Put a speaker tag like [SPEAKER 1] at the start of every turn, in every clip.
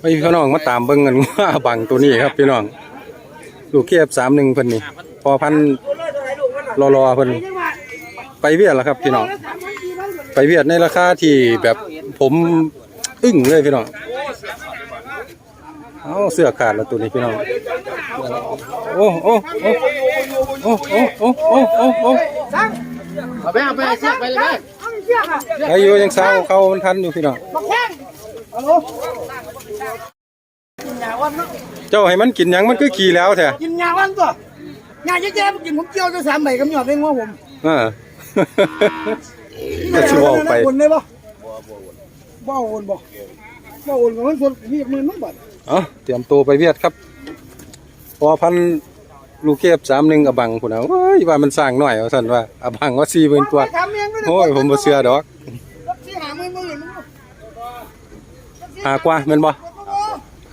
[SPEAKER 1] ไปพี่น้องมาตามเบิ่งกันว่าบังตัวนี้ครับพี่น้อง ลูกเคียบสามหนึ่งเพิ่นนี่ พอพันรอรอเพิ่นไปเวียดแล้วครับพี่น้อง ไปเวียดในราคาที่แบบผมอึ้งเลยพี่น้อง เอาเสื้อขาดแล้วตัวนี้พี่น้อง โอ้โอ้โอ้โอ้โอ้โอ้โอ้โอ้โอ้
[SPEAKER 2] เอาไปเอาไปเชือไปเลยไห ม
[SPEAKER 1] อายุยังสาวเขามันทันอยู่พี่น้อง
[SPEAKER 2] มาแข้งฮัลโหลกินยาวันเนาะ
[SPEAKER 1] เจ้าให้มันกินหยังมันก็ขี่แล้วแท้
[SPEAKER 2] กินยาวันตัวยาแย่ๆกินผมเกี่ยวจะสามใบกับหยอดเองว่าผม
[SPEAKER 1] อ่าก็สิเว้าไป
[SPEAKER 2] วนได้ปะบ่วนบ่บ่วนกับมันคนมีหมื่นไม่บาท
[SPEAKER 1] เอาเตรียมตัวไปเวียดครับพอพัน ลูกเก็บสามหนึ่งอบังคุณเอาเฮ้ยว่ามันสร้างหน่อยเอาสั่นว่าอบังว่าสี่หมื่นกว่า
[SPEAKER 2] ทำเองด้วยนะ
[SPEAKER 1] โอ้ยผมบ่เชื่อดอก
[SPEAKER 2] ที่หาหมื่นหมื่นมึง
[SPEAKER 1] หากว่าแม่นบ่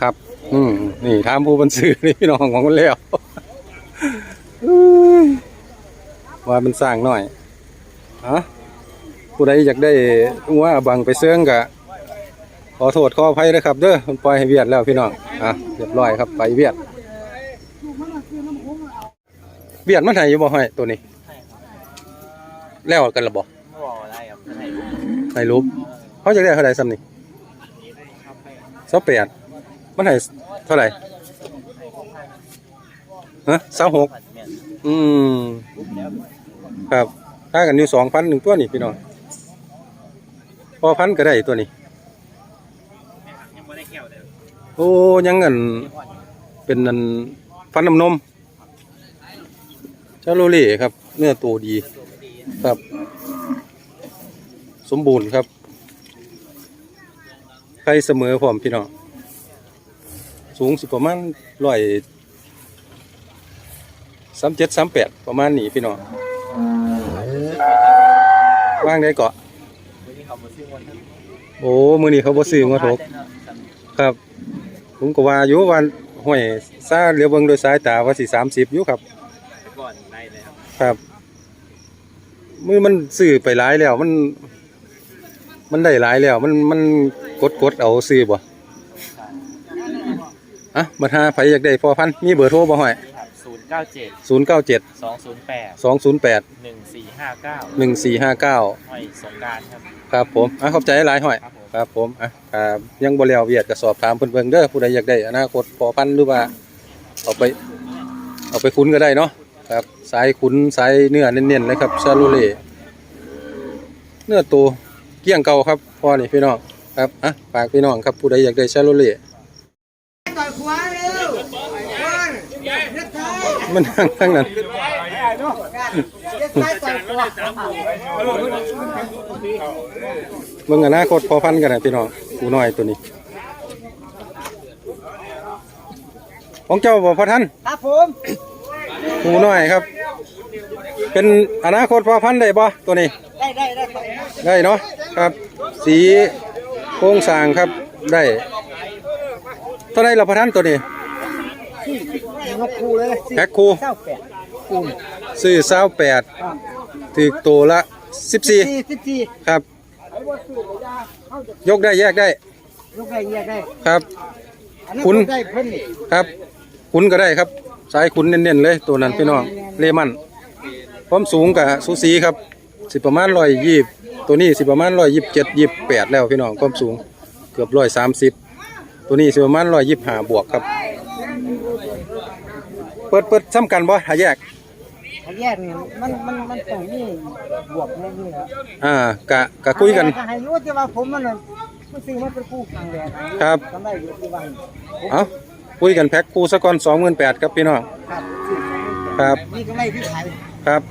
[SPEAKER 1] ครับ อืมนี่ถามผู้บันซื้อนี่พี่น้องของมันแล้วเอ้ยว่ามันสร้างหน่อยอะผู้ใดอยากได้ว่าอบังไปเสื่องกะขอโทษขออภัยนะครับ เด้อมันปล่อยให้เวียดแล้วพี่น้องอะเรียบร้อยครับไปเวียด เวียดมันไห้อยู่บ่ห้อยตัวนี้แล้วกันละบ่ไห้รูปเขาจะได้เท่าไหร่ซ้ำนี่เสาแปดมันไห้เท่าไหร่ฮะเสาหกอืม ครับถ้ากันอยู่สองพันหนึ่งตัวนี่พี่น้องพอพันก็ได้ตัวนี้โอ้ยังเงินเป็นนันฟันน้ำนม ชาโลเล่ครับ เนื้อตัวดีครับ สมบูรณ์ครับใครเสมอพร้อมพี่น้องสูงสิประมาณร้อยสามเจ็ดสามแปดประมาณนี้พี่น้องว่างได้เกาะโอ้มือนี้เขาบ่ซื้องวดหกครับ ผมก็ว่าอยู่วันห้วยซาเรือเบิงโดยสายตาว่าสิสามสิบอยู่ครับ
[SPEAKER 3] ครับ
[SPEAKER 1] ครับมือมันซื้อไปหลายแล้วมัน มันได้หลายแล้ว มันมันกดกดเอาซื้อบ่อะบัดหาไผอยากได้พอพันธุ์มีเบอร์โทรบ่ห้อย
[SPEAKER 3] ศูนย์เก้าเจ็ด
[SPEAKER 1] ศูนย์เก้าเจ็ด
[SPEAKER 3] สองศูนย์แปด
[SPEAKER 1] สองศูนย์แปด
[SPEAKER 3] หนึ่งสี่ห้าเก้า
[SPEAKER 1] หนึ่งสี่ห้าเก้า
[SPEAKER 3] ห้อยสงกรารครับ
[SPEAKER 1] ครับผมอะขอบใจหลายห้อย
[SPEAKER 3] ครับผม
[SPEAKER 1] ครับผมอะครับยังบ่แล้วเวียดก็สอบถามเพิ่นเบิ่งเด้อผู้ใดอยากได้อนาคตพอพันธุ์หรือว่า เอาไป เอาไปคุ้นก็ได้เนาะ ครับสายคุ้นสายเนื้อเน้นๆเลยครับชาโลเล่เนื้อตัวเกลี้ยงเก่าครับพ่อนี่พี่น้องครับอะฝากพี่น้องครับผู้ใดอยากได้ชาโลเล่
[SPEAKER 2] ต่อยขวาเร็วเล็กท้าย
[SPEAKER 1] มันทั้งทั้งนั้น
[SPEAKER 2] เล็กท้ายต่อยขวา
[SPEAKER 1] เบิ่งอนาคตพอพันกันนะพี่น้องกูน้อยตัวนี้ ของเจ้าบ่พอท่าน
[SPEAKER 2] ครับผม
[SPEAKER 1] กูน้อยครับ เป็นอนาคตพอพันธุ์ได้บ่ตัวนี้
[SPEAKER 2] ได้ได้ได้
[SPEAKER 1] ได้เนาะครับ สีโครงสร้างครับได้เท่าไรละพอท่านตัวนี้
[SPEAKER 2] นกคูเลย
[SPEAKER 1] แพ็คคู
[SPEAKER 2] เก้าแปดคูณ
[SPEAKER 1] ซื้อเศร้าแปดถือตัวละสิบสี่
[SPEAKER 2] สี่สิบสี่
[SPEAKER 1] ครับ ยกได้แยกได้
[SPEAKER 2] ยกได้แยกได้
[SPEAKER 1] ครับ
[SPEAKER 2] อันนั้น
[SPEAKER 1] คุณ
[SPEAKER 2] ได้เพิ่นนี่
[SPEAKER 1] ครับขุนก็ได้ครับ สายขุนเน้นๆเลยตัวนั้นพี่น้องเลมันความสูงกับสูสีครับสิประมาณร้อยยี่ตัวนี้สิประมาณร้อยยี่สิบเจ็ดยี่สิบแปดแล้วพี่น้องความสูงเกือบร้อยสามสิบตัวนี้สิประมาณร้อยยี่สิบห้าบวกครับ เปิดเปิดซ้ำกันบ่หาแยก
[SPEAKER 2] ถ้าแยกนี่มันมันมันต้องมีบวกแน่นี่ครับ
[SPEAKER 1] อ่ากะกะคุยกัน
[SPEAKER 2] ให้รู้ที่ว่าผมมันน่ะมันซื้อมาเป็นคู่กลางแดด
[SPEAKER 1] ครับ
[SPEAKER 2] ทำได้อยู่ที่บ้าน
[SPEAKER 1] เอา คุยกันแพ็คคู่สักก่อนสองหมื่นแปดครับพี่น้อง
[SPEAKER 2] ครับซื้อ
[SPEAKER 1] ครับ
[SPEAKER 2] นี่ก็ไม่ที่ขาย
[SPEAKER 1] ครับ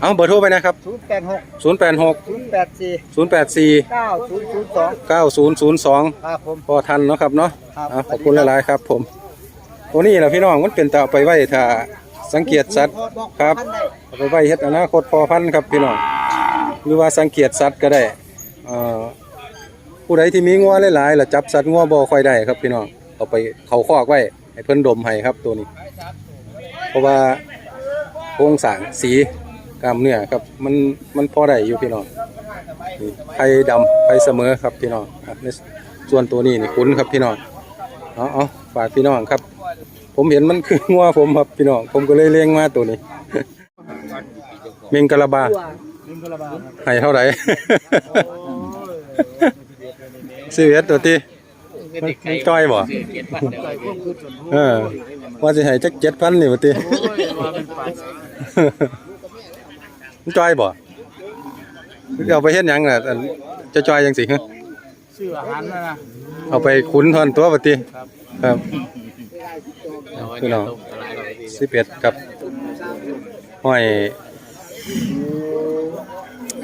[SPEAKER 1] เอาเบอร์โทรไปนะครับ
[SPEAKER 2] ศูนย์แปดหก
[SPEAKER 1] ศูนย์แปดหก
[SPEAKER 2] ศูนย์แปดสี่
[SPEAKER 1] ศูนย์แปดสี่
[SPEAKER 2] เก้าศูนย์ศูนย์สอง
[SPEAKER 1] เก้าศูนย์ศูนย์สอง
[SPEAKER 2] ครับผม
[SPEAKER 1] พอทันเนาะครับเนาะ
[SPEAKER 2] ครับ
[SPEAKER 1] อะขอบคุณหลายๆครับ ผมตัวนี้แหละพี่น้องมันเป็นตาเอาไปไว้ถ้าสังเกตสัตว์ครับ
[SPEAKER 2] ท่านได้
[SPEAKER 1] เอาไปไว้เฮ็ดอนาคตพอพันธุ์ครับพี่น้องหรือว่าสังเกตสัตว์ก็ได้เอ่อผู้ใดที่มีงัวหลายๆแล้วจับสัตว์งัวบ่ค่อยได้ครับพี่น้อง เอาไปเขาคอกไว้ให้เพิ่นดมให้ครับตัวนี้ เพราะว่าโครงสร้างสีกล้ามเนื้อครับมันมันพอได้อยู่พี่น้องนี่ไข่ดำไปเสมอครับพี่น้องครับในส่วนตัวนี้นี่คุ้นครับพี่น้องเอาเอาฝากพี่น้องครับ ผมเห็นมันคืองัวผมครับพี่น้องผมก็เลยเลี้ยงมาตัวนี้เมงกะลาบาให้เท่าไหร่ซื้อเฮ็ดตัวที่ มันมันจ้อยบ่ เออ ว่าสิให้จัก7,000นี่บ่ติมันจ้อยบ่เอาไปเฮ็ดหยังน่ะอันจะจ้อยจังสิฮะ
[SPEAKER 3] ชื่ออาหารนะนะ
[SPEAKER 1] เอาไปขุนทอนตัวบ่ติครับพี่น้อง11ครับห้อย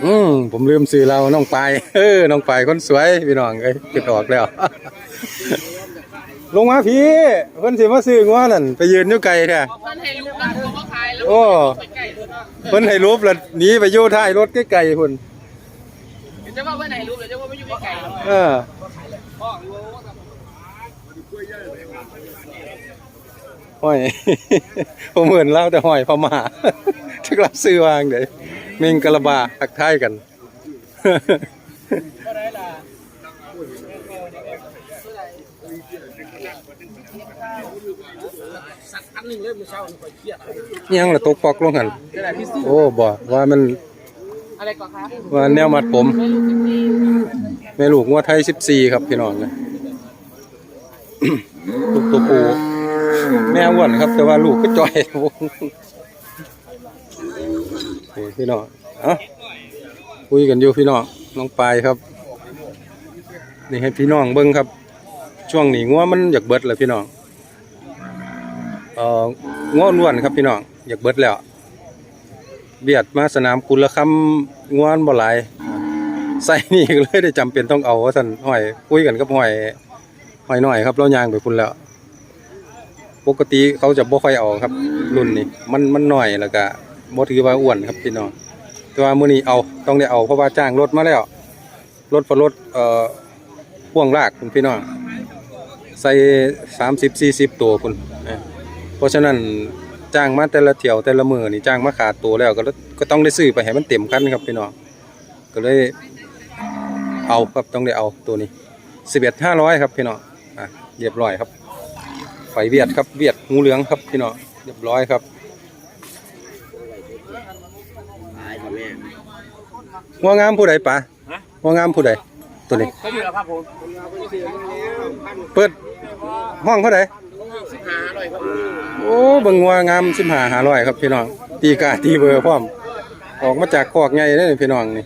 [SPEAKER 1] อืมผมลืมซื้อเราน้องปายเออน้องปายคนสวยพี่น้องเอ้ยเก็บออกแล้ว ลงมาพี่เพิ่นสิมาซื้องัวนั่นไปยืนอยู่ไกลแท้โอ้เพิ่นให้รูปแล้วหนีไปอยู่ท้ายรถไกลๆพุ่น
[SPEAKER 4] จะว่าวันไหนรู้หรือจะว่าไม่อยู่ไกลๆ
[SPEAKER 1] เออห้อย ผมเหมือนเล่าแต่ห้อยพม่าทึกรับซื้อวางเด้เมงกะละบาทักทายกัน
[SPEAKER 4] นหนึ่งเลยมือเช้านี่ค่อยเครียด
[SPEAKER 1] ยังละตกปอกลงหันโอ้บ่ว่ามัน
[SPEAKER 4] อะไรก่อนคะ
[SPEAKER 1] ว่าแนวมัดผมแม่ลูกงัวไทย14ครับพี่น้องนะ ลูกตัวปูแม่อ้วนครับ แต่ว่าลูกก็จ่อย นี่พี่น้องเอ้าคุยกันอยู่พี่น้องน้องปายครับ นี่ให้พี่น้องเบิ่งครับ ช่วงนี้งัวมันอยากเบิดแล้วพี่น้องเอ่องัวล้วนครับพี่น้องอยากเบิดแล้ว เบียดมาสนามกุลคำงัวบ่หลายใส่นี่ก็เลยได้จำเป็นต้องเอาว่านห้อยคุยกันกับห้อยห้อยน้อยครับเรายางไปพุ่นแล้ว ปกติเขาจะบ่ค่อยเอาครับ รุ่นนี้มันมันหน้อยแล้วก็บ่ถือว่าอ้วนครับพี่น้องแต่ว่ามื้อนี้เอาต้องได้เอาเพราะว่าจ้างรถมาแล้วรถพอรถเอ่อพ่วงลากคุณพี่น้องใส่30 40ตัวคุณนะ ราะฉะนั้นจ้างมาแต่ละเที่ยวแต่ละมื้อนี่จ้างมาขาดตัวแล้วก็ก็ต้องได้ซื้อไปให้มันเต็มคันครับพี่น้องก็เลยเอาครับต้องได้เอาตัวนี้11,500ครับพี่น้องอะเรียบร้อยครับไฟเวียดครับเวียดงูเหลืองครับพี่น้องเรียบร้อยครับงัวงามผู้ใดปะงัวงามผู้ใดตัวนี้
[SPEAKER 4] ก็อยู่แล้วครับผม
[SPEAKER 1] เปิดห้องเท่าใด
[SPEAKER 4] สิบห้าอร่อยครับ
[SPEAKER 1] โอ้เบิ่งงัวงามสิบห้าหาร้อยครับพี่น้อง ตีกาตีเบอร์พร้อม ออกมาจากคอกใหญ่เลยพี่น้องนี่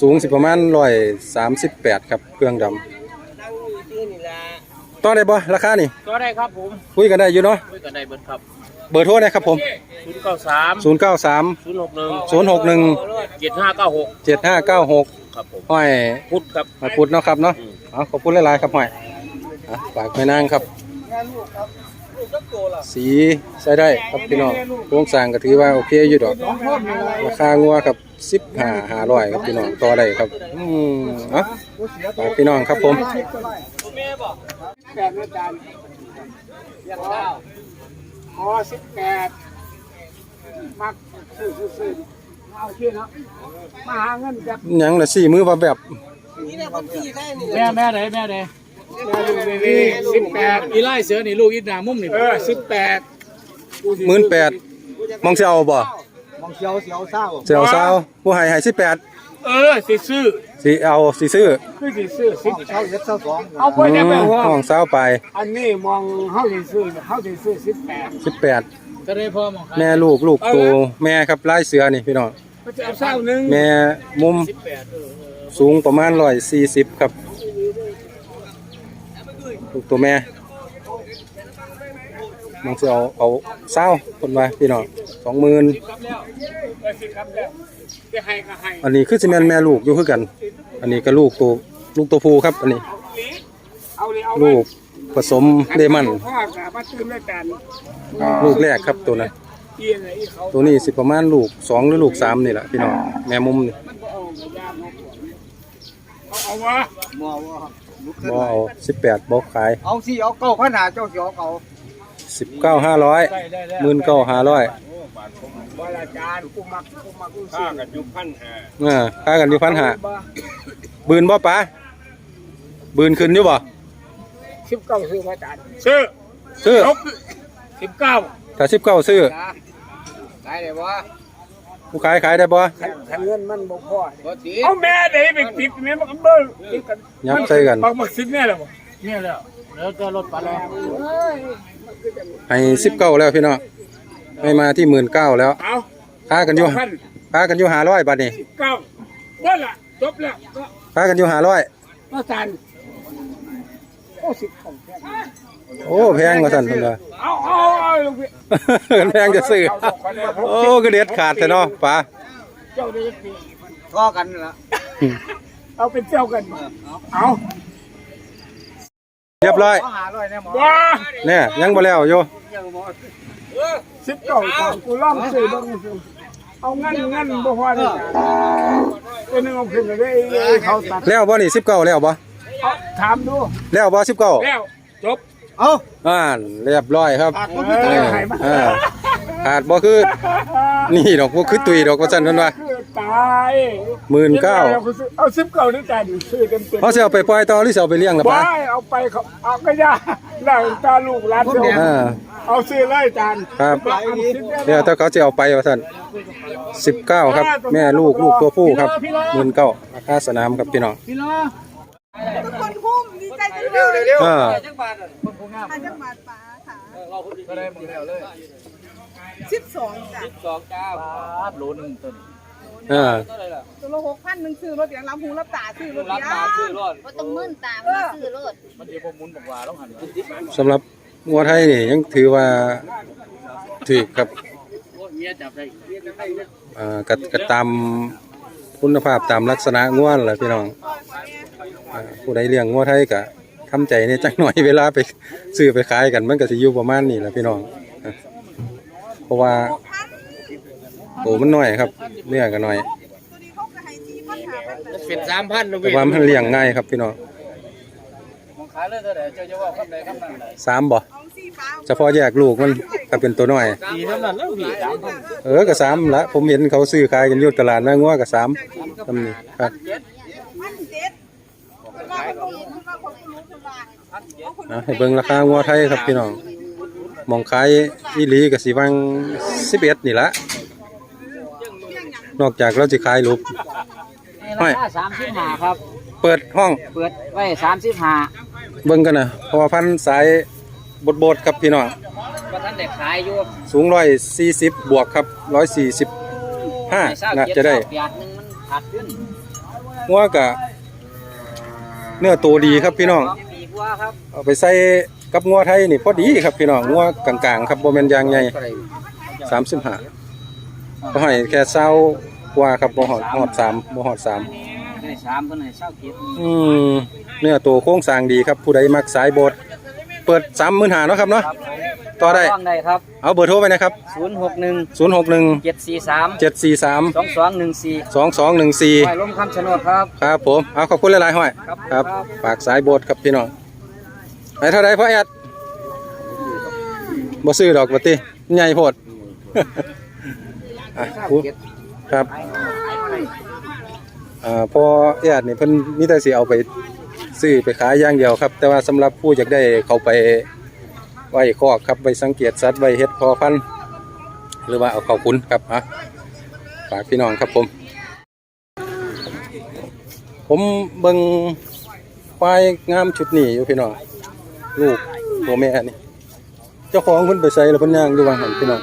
[SPEAKER 1] สูงสิประมาณร้อยสามสิบแปดครับเครื่องดำต่อได้บ่ราคานี่
[SPEAKER 4] ก็ได้ครับผม
[SPEAKER 1] คุยกันได้อยู่เนาะ
[SPEAKER 4] คุยกันได้เบิร์ดครับ
[SPEAKER 1] เบอร์โทรนะครับผม
[SPEAKER 4] ศูนย์เก้าสาม
[SPEAKER 1] ศูนย์เก้าสาม
[SPEAKER 4] ศูนย์หกหนึ่ง
[SPEAKER 1] ศูนย์หกหนึ่ง
[SPEAKER 4] เจ็ดห้าเก้าหก
[SPEAKER 1] เจ็ดห้าเก้าหก
[SPEAKER 4] ครับผม
[SPEAKER 1] ห้อย
[SPEAKER 4] พุทธครับ
[SPEAKER 1] หอยพุดเนาะครับเนาะ
[SPEAKER 4] อืม
[SPEAKER 1] เอาขอบคุณหลายๆครับห้อยอะฝากแม่นางครับ สีใช้ได้ครับพี่น้องโครงสร้างก็ถือว่าโอเคอยู่ดอกราคางัวครับสิบห้าห้าร้อยครับพี่น้องต่อได้ครับอืมเอะฝากพี่น้องครับผม
[SPEAKER 2] แปดอาจารย์ยังเก้าพอสิบแปดมักซื้อซื้อซื้อเอาชื่อเนาะมาหาเงินจาก
[SPEAKER 1] หยังละสี่มือว่าแบบ
[SPEAKER 3] แม่แม่ไหนแม่ไหน
[SPEAKER 2] แม่ลูก นี่สิบแปด
[SPEAKER 3] อีไล่เสือนี่ลูกอีนามุ่มนี่
[SPEAKER 2] เออสิบแปด
[SPEAKER 1] หมื่นแปดมองเสียวบ่
[SPEAKER 2] มองเสียวเสียวเศร้า
[SPEAKER 1] เสียวสาวผู้ให้ให้สิบแปด
[SPEAKER 2] เออสิซื้อ
[SPEAKER 1] สิเอาสิซื้อ
[SPEAKER 2] คือสิซื้อสิบเช้าเจ็ดเช้าสองเอาไป
[SPEAKER 1] อื
[SPEAKER 2] ได้ไหม
[SPEAKER 1] ม
[SPEAKER 2] ว่า
[SPEAKER 1] ห้องสาวไป
[SPEAKER 2] อันนี้มองเฮาสิซื้อเฮาสิซื้อสิบแปด
[SPEAKER 1] สิบแปด
[SPEAKER 3] ก็ได้พ่อมอง
[SPEAKER 1] แม่ลูกลูกโตแม่ครับลายเสือนี่พี่น้อง
[SPEAKER 2] ก็จะเอาเศร้าหนึ่ง
[SPEAKER 1] แม่มุมสูงประมาณร้อยสี่สิบครับ ลูกตัวแม่มองจะเอาเอาเศร้าคนว่าพี่น้องสองหมื่น
[SPEAKER 2] อั
[SPEAKER 1] นนี้คือสิแมนแม่ลูกอยู่คือกัน อันนี้ก็ลูกตัวลูกตัวผู้ครับ อันนี้
[SPEAKER 2] ลู
[SPEAKER 1] กผสมเดมัน
[SPEAKER 2] พ่อน
[SPEAKER 1] ลูกแรกครับตัวนั้นตัวนี้สิประมาณลูกสองหรือลูกสามนี่แหละพี่น้องแม่มุมนี่
[SPEAKER 2] เอากับยามเขาเอาวะมอวะ
[SPEAKER 1] บ่เอาสิบแปดบ่ขาย
[SPEAKER 2] เอาสิเอาเก้าขนาดเจ้าเสียวเขา
[SPEAKER 1] สิบเก้าห้าร้อย
[SPEAKER 2] ได้ได้ได้
[SPEAKER 1] หมื่นเก้าห้าร้อย
[SPEAKER 2] เบอลอาจารย์กูมักกูมักกู
[SPEAKER 5] ค่า
[SPEAKER 2] ซื้อ
[SPEAKER 5] กันอยุพันหา
[SPEAKER 1] เออค่ากันอยู่พันหา
[SPEAKER 2] บ่
[SPEAKER 1] บืนบ่ปะบืนขึ้นอยู่บ่
[SPEAKER 2] สิบเก้าซื้อมาอาจารย์
[SPEAKER 5] ซื้อ
[SPEAKER 1] ซื้อ
[SPEAKER 5] สิบเก้า
[SPEAKER 1] ถ้าสิบเก้าซื้อ
[SPEAKER 4] ได้เลยวะ
[SPEAKER 1] ผู้ขายขายได้บ่
[SPEAKER 2] คันคันเงินมันบ่พอ
[SPEAKER 4] บ่สี
[SPEAKER 5] เอาแม่เดี๋ยวไปติดแม่มันก็เบิ้ลติดกัน
[SPEAKER 1] ยับใส่กัน
[SPEAKER 5] บักบักสิบเนี่ยแหละบ่
[SPEAKER 3] เนี่ยแล้วแล้วจะรถปลาแล้ว
[SPEAKER 1] ให้สิบเก้าแล้วพี่น้องไม่มาที่หมื่นเก้าแล้ว
[SPEAKER 5] เอา
[SPEAKER 1] ค่ากันอยู่
[SPEAKER 5] พัน
[SPEAKER 1] ค่ากันอยู่หาร้อยบาทนี่
[SPEAKER 5] เก้าเบิ้ลละจบแล้วก็
[SPEAKER 1] ค่ากันอยู่หาร้อย
[SPEAKER 2] อาจารย์โอ้สิบของแค่
[SPEAKER 1] โอ้แพงกว่าสั่นพุ่นว่า
[SPEAKER 5] เอาเอาเอาลูกพี่
[SPEAKER 1] กันแพงจะซื้อโอ้ก็เด็ดขาดแต่เนาะป๋า
[SPEAKER 2] เจ้าได้ปี
[SPEAKER 4] ท่อกันละ
[SPEAKER 2] เอาเป็นเจ้ากันเอา
[SPEAKER 1] เรียบร้อย
[SPEAKER 4] หาร้อยแน่หมอ
[SPEAKER 5] ว้า
[SPEAKER 1] เนี่ยยังบ่แล้วอยู่
[SPEAKER 2] สิบเก้าของกูล่องซื้อเบ้างซื้อเอาเงินเงินบ่พอเลยตัวนึงเอาขึ้นเลยเขาตัด
[SPEAKER 1] แล้วบ่นี่สิบเก้าแล้วบ่
[SPEAKER 2] เอาถามดู
[SPEAKER 1] แล้วบ่สิบเก้า
[SPEAKER 5] แล้วจบ
[SPEAKER 1] อ่านเรียบร้อยครับ
[SPEAKER 2] ขาดคนที่ตายหายมา
[SPEAKER 1] อ่าขาดบ่คือ นี่ดอกบ่คือตุยดอกว่าซั่นเพิ่นว่า
[SPEAKER 2] คือตาย
[SPEAKER 1] หมื่นเก้า
[SPEAKER 2] เอาสิบเก้าด้วยกันซื้อเต็มเต็ม
[SPEAKER 1] เขาสิเอาไปปล่อยต่อหรือสิเอาไปเลี้ยงล่ะ
[SPEAKER 2] ว้า
[SPEAKER 1] ป๋า
[SPEAKER 2] ยเอาไปเขาเอาก็ยาแล้วตาลูกหลานเจ้า
[SPEAKER 1] อ่า
[SPEAKER 2] เอาซื้อเลยจาน
[SPEAKER 1] ครับ
[SPEAKER 2] เอาสิบ
[SPEAKER 1] เดี๋ยวถ้าเขาจะเอาไปว่าซั่น19ครับ แม่ลูกลูกตัวผู้ครับ19,000ราคาสนามครับพี่น้อง
[SPEAKER 3] พี่น้อ
[SPEAKER 6] ทุกคนคุ้มดีใจจังเลย
[SPEAKER 1] อ่า
[SPEAKER 4] จังบาทคนคงงาม
[SPEAKER 6] อาจังหวัดป๋าค่ะ
[SPEAKER 4] เราก็ได้หมดแล้วเลย
[SPEAKER 6] สิบสองจ้ะ
[SPEAKER 4] สองเก้า
[SPEAKER 3] ปลาโลนึงต้น
[SPEAKER 1] อ่า
[SPEAKER 4] เท่าไหร่ล่ะ
[SPEAKER 6] ตัวละหกพันหนึ่งซื้อรถอย่างรับหูรับตาซื้อรถ
[SPEAKER 4] รับ
[SPEAKER 6] ยา
[SPEAKER 4] ตาซื้อรถ
[SPEAKER 7] บ่ต้องมึนตามมาซื้อรถ
[SPEAKER 3] มันเดี๋ยวบ่หมุนบอกว่าต้องหัน
[SPEAKER 1] สำหรับงัวไทยนี่ยังถือว่าถูกครับ
[SPEAKER 3] เมียจับได้
[SPEAKER 1] อ่าก็ก็ตามคุณภาพตามลักษณะงัวนั่นแหละพี่น้องอ่าผู้ใดเลี้ยงงัวไทยก็ ทำใจในจักหน่อยเวลาไปซื้อไปขายกันมันก็สิอยู่ประมาณนี้แหละพี่น้องอะเพราะว่าโตมันน้อยครับเนื้อก็น้อย
[SPEAKER 6] ตัวนี้เขาก็ให้จีพันหาพันแบบ
[SPEAKER 4] เป็นสามพันลูก
[SPEAKER 1] แต่ว่ามันเลี้ยงง่ายครับพี่น้อง
[SPEAKER 3] มองขายเลยเท่าไหร่เจ้าจะว่าคำใดคำนั้นได้
[SPEAKER 1] สามบ่
[SPEAKER 6] เอาสีฟ้า
[SPEAKER 1] เฉพาะแยกลูกมันก็เป็นตัวน้อย
[SPEAKER 3] ดีเท่านั้นแล้วพี่สามพัน
[SPEAKER 1] เออก็สามละผมเห็นเขาซื้อขายกันอยู่ตลาดแม่งัวก็สามทำนี่ครับ
[SPEAKER 6] พั นเจ็ดคนว่าคนรู้คนว่าคนรู้คนว่าเอาคน
[SPEAKER 1] นะให้เบิ่งราคางัวไทยครับพี่น้องหมองขายอีหลีก็สิวัง11นี่ละนอกจากเราสิขายรูป
[SPEAKER 4] ราคาสามสิบห้าครับ
[SPEAKER 1] เปิดห้อง
[SPEAKER 4] เปิดไว้สามสิบห้า
[SPEAKER 1] เบิ่งกันนะเพราะว่าพันธุ์สายบดบดๆครับพี่น้อง
[SPEAKER 4] ว่าท่านได้ขายอยู่
[SPEAKER 1] สูงร้อยสี่สิบบวกครับร้อยสี่สิบห้า
[SPEAKER 4] เศร้า
[SPEAKER 1] น่า
[SPEAKER 4] เกียร
[SPEAKER 1] จะได้
[SPEAKER 4] เศร้าเปียดหนึงมันขาดขึ้น
[SPEAKER 1] งัวกะเนื้อตัวดีครับพี่น้อง
[SPEAKER 4] สองปีกว่าครับ
[SPEAKER 1] เอาไปใส่กับงัวไทยนี่พอดีครับพี่น้องงัวกลางๆครับโบแมนยางใหญ่สามสิบห้าก็ให้แค่เศร้ากว่าครับบ่หอดหอดสามบ่หอดสาม
[SPEAKER 4] ได้สามคนให้เศร้าเกียรติ
[SPEAKER 1] อืมเนื้อตัวโค้งสร้างดีครับ ผู้ใดมักสายโบดเปิดสามหมื่นหาเนาะครับเนาะ
[SPEAKER 4] ครับผม
[SPEAKER 1] ต่อได้
[SPEAKER 4] ต้องได้ครับ
[SPEAKER 1] เอาเบอร์โทรไปนะครับ
[SPEAKER 4] ศูนย์หกหนึ่ง
[SPEAKER 1] ศูนย์หกหนึ่ง
[SPEAKER 4] เจ็ดสี่สาม
[SPEAKER 1] เจ็ดสี่สาม
[SPEAKER 4] สองสองหนึ่งสี่
[SPEAKER 1] สองสองหนึ่งสี่
[SPEAKER 4] หอยลมคำชะโนดครับ
[SPEAKER 1] ครับผมเอาขอบคุณหลายๆห้อย
[SPEAKER 4] ครับ
[SPEAKER 1] ครับ
[SPEAKER 4] ครับ
[SPEAKER 1] ฝากสายโบดครับพี่น้อง ไปเท่าไรพ่อแอดบ่ซื้อดอกบ่ติใหญ่โพดอะพูดครับอ่าพอแอดนี่เพิ่นมีแต่สิเอาไปซื้อไปขายอย่างเดียวครับ แต่ว่าสำหรับผู้อยากได้เขาไปไว้คอกครับไว้สังเกตสัตว์ไว้เฮ็ดพอพันธุ์หรือว่าเอาเข้าคุณครับอะฝากพี่น้องครับผม ผมเบิ่งควายงามชุดนี้อยู่พี่น้อง ลูกตัวแม่นี่ เจ้าของเพิ่นไปใส่แล้วเพิ่นย่างอยู่ว่าหันพี่น้อง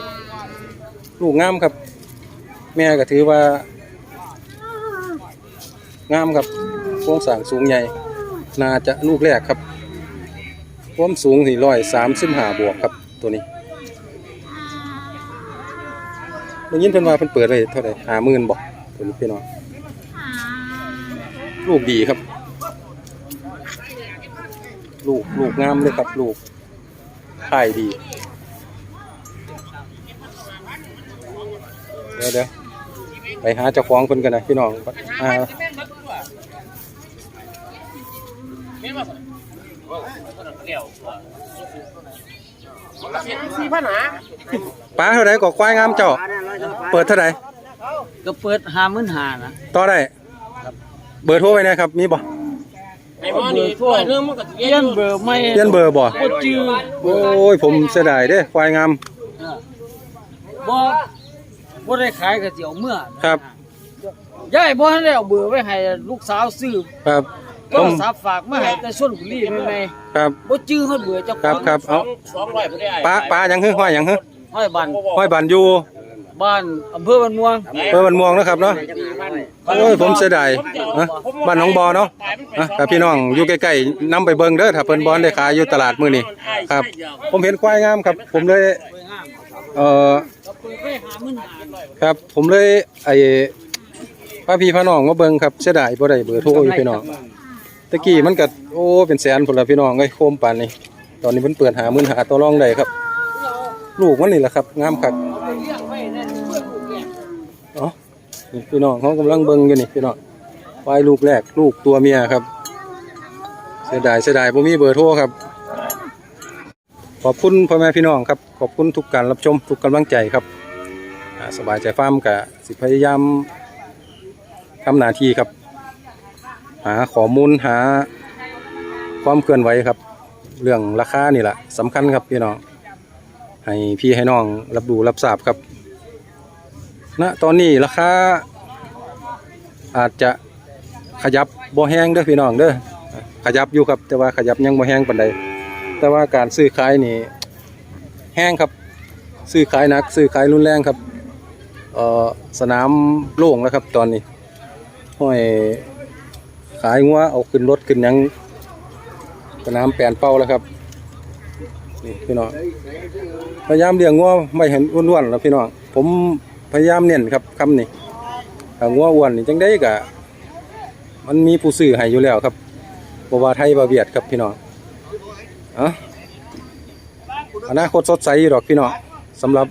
[SPEAKER 1] ลูกงามครับ แม่ก็ถือว่า งามครับโครงสร้างสูงใหญ่ น่าจะลูกแรกครับความสูงสี่ร้อยสามสิบห้าบวกครับตัวนี้ได้ยินเพิ่นว่าเพิ่นเปิดไว้เท่าไหร่ห้าหมื่นบอกตัวนี้พี่น้องลูกดีครับ ลูกลูกงามเลยครับลูกข่ายดี เดี๋ยวเดี๋ยวไปหาเจ้าของคนกันนะพี่น้องอ่า
[SPEAKER 4] เห็นบ่สิเกี่ยว
[SPEAKER 2] สี่พันหา
[SPEAKER 1] ป้าเท่าไหร่ก็ควายงามเจ้า เปิดเท่าไหร่
[SPEAKER 3] ก็เปิดห้าหมื่นห้านะ
[SPEAKER 1] ต่อได้เบอร์โทรไว้นะครับ มีบ่
[SPEAKER 4] ไอ้หมอนี่ปล่อยเรื่องมันก็
[SPEAKER 3] เปลี่ยนเบอร์ไม่
[SPEAKER 1] เปลี่ยนเบอร์บ่
[SPEAKER 3] บ่จื้อ
[SPEAKER 1] โอ้ยผมเสียดายเด้ควายงาม
[SPEAKER 3] บ่บ่ได้ขายก็สิเอาเมื่อนะครับ ยายบ่ทันได้เอาเบอร์ไว้ให้ลูกสาวซื้อ
[SPEAKER 1] ครับผ
[SPEAKER 3] โทร
[SPEAKER 1] ม
[SPEAKER 3] ศัพท์ฝากมาให้แต่ชลบุรีแม่
[SPEAKER 1] ครับ
[SPEAKER 3] ๆบ่จื้อเฮาเบอร์เจ้าข
[SPEAKER 1] ครั
[SPEAKER 3] อบง
[SPEAKER 1] ครับเอา
[SPEAKER 4] สองร้อยผู้ใด
[SPEAKER 1] ป้าป้ายังฮึห้อยยังฮึ
[SPEAKER 3] ห้อยบัน
[SPEAKER 1] ห้อยบานอยู่
[SPEAKER 3] บ้านอำเภอบ้านม่วง
[SPEAKER 1] เพื่อมันม่วงนะครับเนาะโอ้ยผมเสียดายนะบ้านหนองบอเนาะนะถ้าพี่น้องอยู่ใกล้ๆนํไปเบิ่งเด้อถ้าเพิ่นบ่ได้ขายอยู่ตลาดมื้อนี้ครับ ผมเห็นควายงามครับ ผมเลยเอ่อครับผมเลยไอ้พาพี่พาน้องมาเบิ่งครับเสียดายบ่ได้เบอร์โทรอยู่พี่น้องตะกี้มันก็โอ้เป็นแสนพุ่นละพี่น้องเอ้ยโคมปานนี้ ตอนนี้เพิ่นเปิดหาหมื่นหาต่อรองได้ครับ ลูกมันนี่แหละครับงามคัก
[SPEAKER 3] เลี้ยงไว้นั่นเพื่อลูกแก่
[SPEAKER 1] เอ๋อ นี่พี่น้องเขากำลังเบิ่งอยู่นี่พี่น้องควายลูกแรกลูกตัวเมียครับ เสียดายเสียดายผมมีเบอร์โทรครับ ขอบคุณพ่อแม่พี่น้องครับ ขอบคุณทุกการรับชมทุกกำลังใจครับสบายใจฟาร์มกะสิพยายามทำหน้าที่ครับ หาข้อมูลหาความเคลื่อนไหวครับ เรื่องราคานี่แหละสำคัญครับพี่น้อง ให้พี่ให้น้องรับรู้รับทราบครับ ณตอนนี้ราคาอาจจะขยับบ่แห้งเด้อพี่น้องเด้อขยับอยู่ครับ แต่ว่าขยับยังบ่แห้งปานใดแต่ว่าการซื้อขายนี่แห้งครับ ซื้อขายหนัก ซื้อขายรุนแรงครับเอ่อสนามโล่งแล้วครับ ตอนนี้ห้อยขายงัวเอาขึ้นรถขึ้นยังสนามแปลนเป้าแล้วครับนี่พี่น้องพยายามเลี้ยงงัวไม่เห็นอ้วนๆแล้วพี่น้องผม พยายามเน้นครับคำนี้ถ้างัวอ้วนนี่จังได้กะมันมีผู้ซื้อให้อยู่แล้วครับบว่าไทยบาเวียดครับพี่น้องอะอนาคตสดใสอยู่ดอกพี่น้องสำหรับ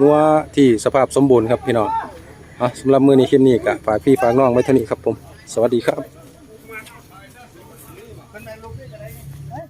[SPEAKER 1] งัวที่สภาพสมบูรณ์ครับพี่น้องอะสำหรับมื้อนี้คลิปนี้ก็ฝากพี่ฝากน้องไว้เท่านี้ครับผม สวัสดีครับ